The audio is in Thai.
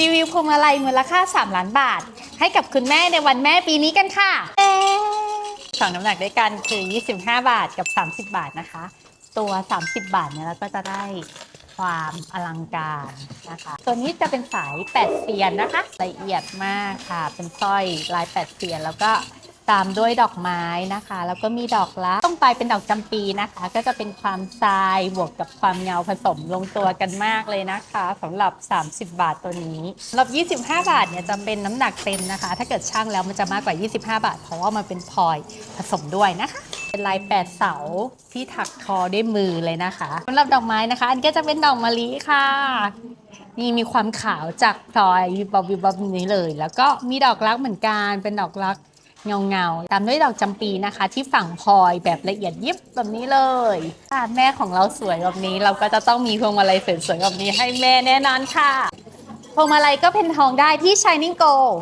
รีวิวพวงมาลัยมูลค่า 3 ล้านบาท ให้กับคุณแม่ในวันแม่ปีนี้กันค่ะสองน้ำหนักด้วยกันคือ 25 บาทกับ 30 บาทนะคะ ตัว 30 บาทเนี่ยเราก็จะได้ความอลังการนะคะ ตัวนี้จะเป็นสายแปดเสียนนะคะ ละเอียดมากค่ะ เป็นสร้อยลายแปดเสียนแล้วก็ ตามด้วยดอกไม้นะคะ แล้วก็มีดอกละต้องไปเป็นดอกจำปีนะคะ ก็จะเป็นความทรายบวกกับความเงาผสมลงตัวกันมากเลยนะคะสำหรับ 30 บาทตัวนี้สำหรับ 25 บาทเนี่ยจะเป็นน้ำหนักเต็มนะคะ ถ้าเกิดช่างแล้วมันจะมากกว่า 25 บาท เพราะว่ามันเป็นพลอยผสมด้วยนะคะเป็นลายแปดเสาที่ถักทอด้วยมือเลยนะคะสำหรับดอกไม้นะคะ อันก็จะเป็นดอกมะลิค่ะนี่มีความขาวจากพลอยวิบวับวิบวับนี้เลย แล้วก็มีดอกรักเหมือนกันเป็นดอกรัก เงาเงาๆตามด้วยดอกจำปีนะคะ ที่ฝั่งพลอยแบบละเอียดยิบแบบนี้เลยค่ะแม่ของเราสวยแบบนี้ เราก็จะต้องมีพวงมาลัยสวยๆแบบนี้ให้แม่แน่นอนค่ะพวงมาลัยก็เป็นทองได้ที่ Shining Gold